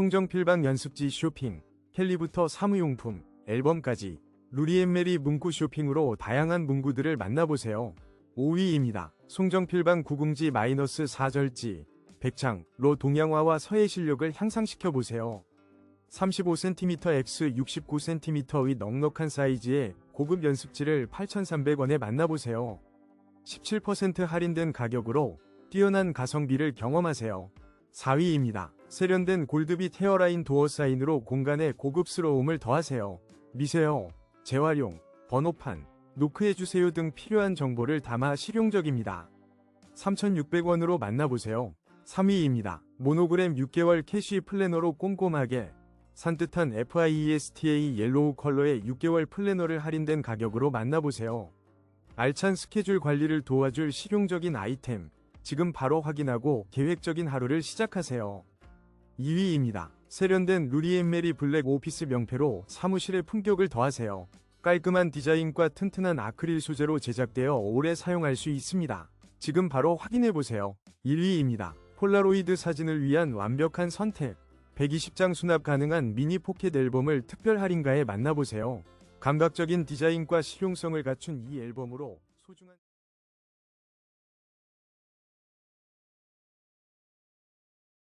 송정필방 연습지 쇼핑, 캘리부터 사무용품, 앨범까지 루리앤메리 문구 쇼핑으로 다양한 문구들을 만나보세요. 5위입니다. 송정필방 구궁지 마이너스 4절지, 백창로 동양화와 서예 실력을 향상시켜보세요. 35cm x 69cm의 넉넉한 사이즈의 고급 연습지를 8,300원에 만나보세요. 17% 할인된 가격으로 뛰어난 가성비를 경험하세요. 4위입니다. 세련된 골드빛 헤어라인 도어 사인으로 공간에 고급스러움을 더하세요. 미세요, 재활용, 번호판, 노크해주세요 등 필요한 정보를 담아 실용적입니다. 3,600원으로 만나보세요. 3위입니다. 모노그램 6개월 캐시 플래너로 꼼꼼하게 산뜻한 FIESTA 옐로우 컬러의 6개월 플래너를 할인된 가격으로 만나보세요. 알찬 스케줄 관리를 도와줄 실용적인 아이템, 지금 바로 확인하고 계획적인 하루를 시작하세요. 2위입니다. 세련된 루리앤메리 블랙 오피스 명패로 사무실의 품격을 더하세요. 깔끔한 디자인과 튼튼한 아크릴 소재로 제작되어 오래 사용할 수 있습니다. 지금 바로 확인해보세요. 1위입니다. 폴라로이드 사진을 위한 완벽한 선택. 120장 수납 가능한 미니 포켓 앨범을 특별 할인가에 만나보세요. 감각적인 디자인과 실용성을 갖춘 이 앨범으로 소중한